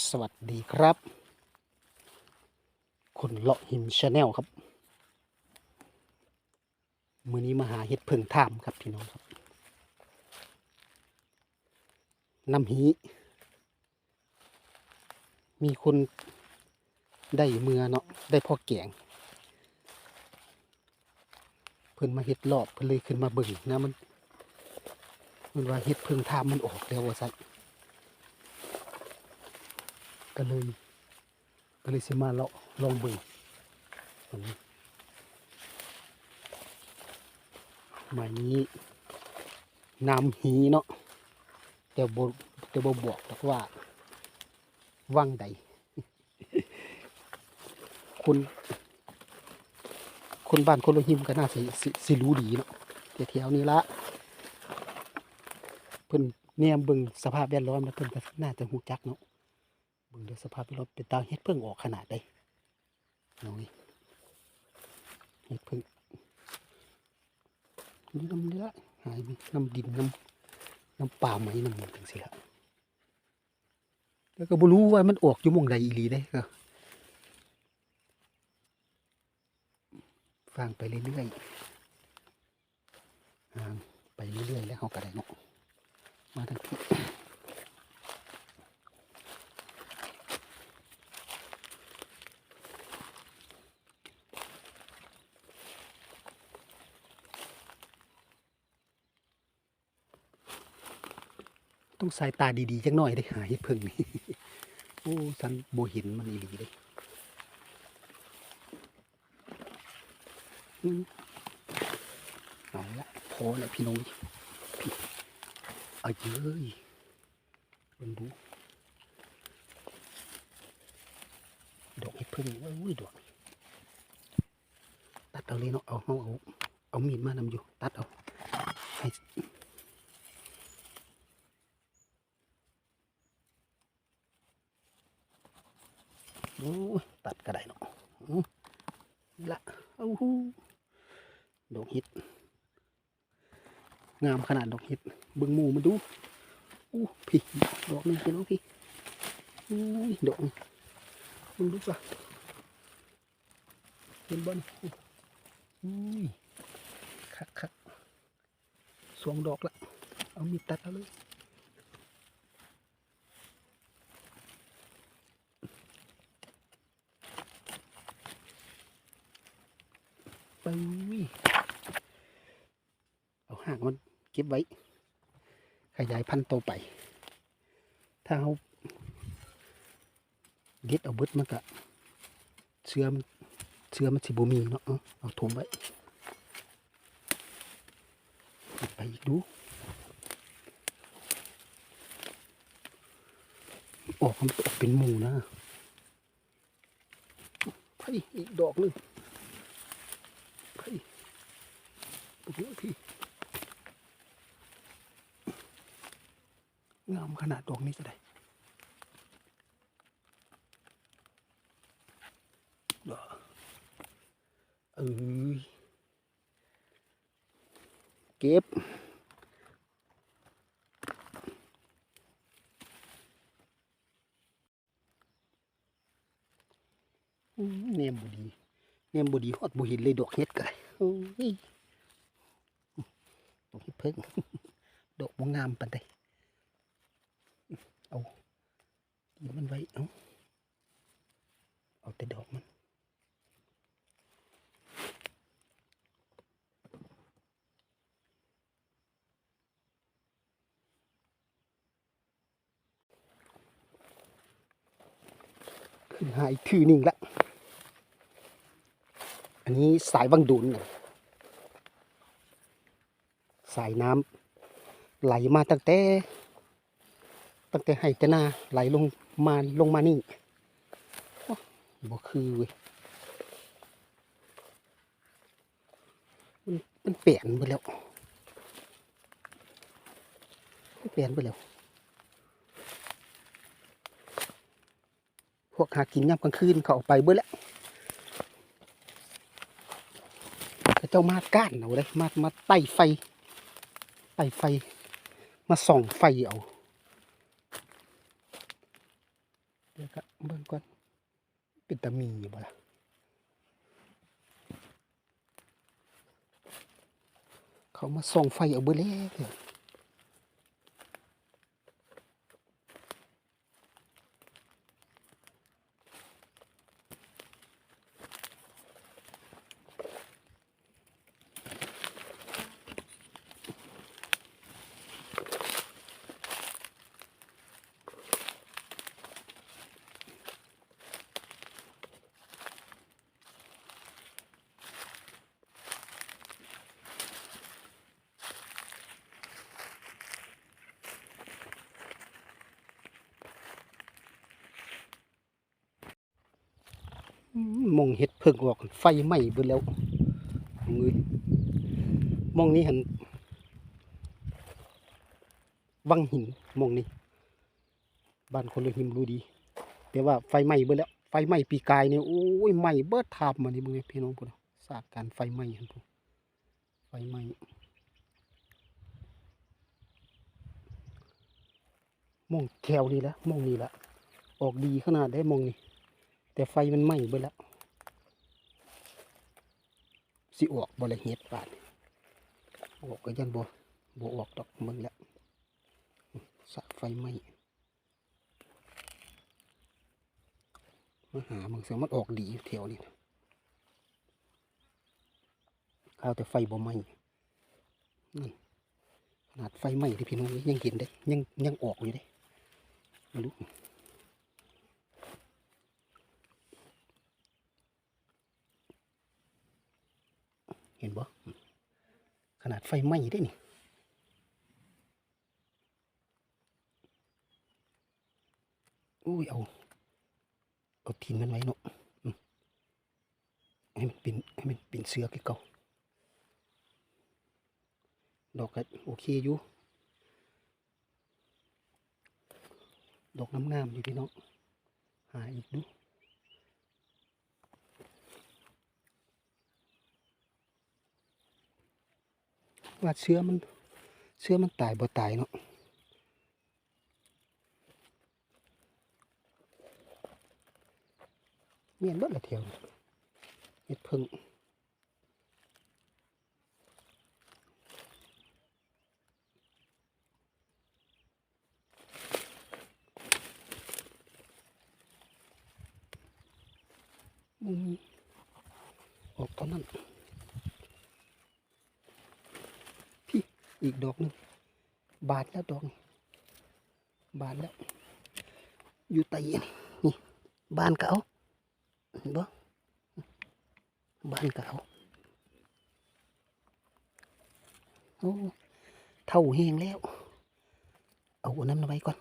สวัสดีครับคนเลาะหิมชาแนลครับ มือนี้มาหาเห็ดเพิ่งท่ามครับพี่น้องครับน้ำหีมีคนได้เมือเนาะได้พ่อแกงเพิ่นมาเห็ดรอบเพิ่นเลยขึ้นมาเบิ่งนะมันมันว่าเห็ดเพิ่งท่ามมันออกแล้วว่าซั่น ก็เลยก็เลยสิมาเลาะลองเบิ่งหมานี้น้ำหีเนาะแต่บแต่บบอกว่าว่างใดคนคนบ้านคนโลหิมก็น่าสิสิสิรู้ดีเนาะแถวๆนี้ละเพิ่นเนี่ยเบิ่งสภาพแวดล้อมแล้วเพิ่นก็น่าจะหูจักเนาะ บิ่งเดูสภาพที่รถเป็นตาเฮ็ดเพิ่งออกขนาดใดน้อยเฮ็ดเพิ่งนี่น้ำเนื้อหายไปน้ำดินน้ำน้ำป่าไหมน้ำหมดจังสิละแล้วก็บ่รู้ว่ามันออกอยู่มองใดอีหลีได้ก็ฟังไปเรื่อยๆไปเรื่อยๆแล้วเขาก็ได้เนาะมาทางที่ ต้องสายตาดีๆจักหน่อยได้หาเห็ดเพิ่งนี่โอ้สันโบเห็นมันอีหลีเลยเอาละพอแล้วพี่น้องพี่เอาเย้ยมันดูดอกเห็ดเพิ่งโอ้ยดอกตัดเอาเลยเนาะเอาเอาเอาเอามีดมานำอยู่ ตัดเอาให้ โอ้ย ตัดก็ได้เนาะละโอ้โหดอกเห็ดงามขนาดดอกเห็ดเบิ่งหมูมันดูอู้พี่ดอกนึงพี่น้องพี่อุ้ยดอกมึงดูป่ะเห็นบ่นอุ้ยคักคักสวงดอกละเอามีดตัดเอาเลย เอาหางมันเก็บไว้ ขยายพันธุ์โตไป ถ้าเอาเด็ดเอาเบิดมันก็เชื้อมเชื้อมันสิบมีเนาะเอาเอาถมไว้ไปอีกดู ออกมันออกเป็นหมูนะไปอีกดอกนึง ไปปลูก พี่งามขนาดดอกนี้ก็ได้ดอกเอ้ยเก็บเนียมบุดีแนมบุดีฮอดบ่เห็นเลยดอกเห็ดก็ได้โอ้ย ดอกเห็ดเพิ่งดอกบ่งามปานใดเอาเดี๋ยวมันไว้เอาเอาแต่ดอกมันขึ้นหาอีกทื่อหนึงละ อันนี้สายวังดุนน่ะ สายน้ำไหลมาตั้งแต่ตั้งแต่ไห้แต่นาไหลลงมาลงมานี่บ่คือเว้ยมันมันเปลี่ยนไปแล้วมันเปลี่ยนไปแล้ว พวกหากินยามกลางคืนเขาเอาไปเบิดแล้วเขาเจ้ามาก้านเอาเลยมามาไต่ไฟ ไต่ไฟ มาส่องไฟเอา เดี๋ยวก็เบิ่งก่อนเป็นตามีอยู่บ่ล่ะเขามาส่องไฟเอาเบิ่แล้ว มองเห็ดเพิ่งออก ไฟไหม้เบิดแล้วมือมองนี้หันวังหินมองนี้บ้านคนเรือหิมรู้ดีแต่ว่าไฟไหม้เบิดแล้ว ไฟไหม้ปีกายเนี่ยโอ้ยไหม้เบิดทาบมานี่มึงพี่น้องพุ่นสาดการไฟไหม้หันพุ่นไฟไหม้มองแถวนี้แหละมองนี่ละออกดีขนาดได้มองนี่ แต่ไฟมันไหม้เบิดแล้วสิออกบ่ละเฮ็ดบาดนี้ออกก็ยันบ่บ่ออกดอกเบิ่งแล้วสะไฟไหม้มาหามึงเสียมันออกดีอยู่แถวนี้ข้าวแต่ไฟบ่ไหม้นั่นขนาดไฟไหม้ที่พี่น้องยังเห็นได้ยังยังออกอยู่ได้ไเห็นบ่ขนาดไฟไหม้ได้นี่อุ้ยเอาเอาทินมันไว้เนาะให้มันเป็นให้มันเป็นเสือคือเก่าดอกก็โอเคอยู่ดอกน้ำงามอยู่พี่น้องหาอีกดู ว่าเชื้อมันเชื้อมันตายบ่ตายเนาะเมียนบดละเทียวเห็ดพึ่งมุมนี้ออกตอนนั้น อีกดอกหนึ่งบาดแล้วดอกนี่บาดแล้วอยู่ไตนี่นี่บานเก่าบ่บานเก่าโอ้เท่าแห้งแล้ว เอาอันนั้นไว้ก่อน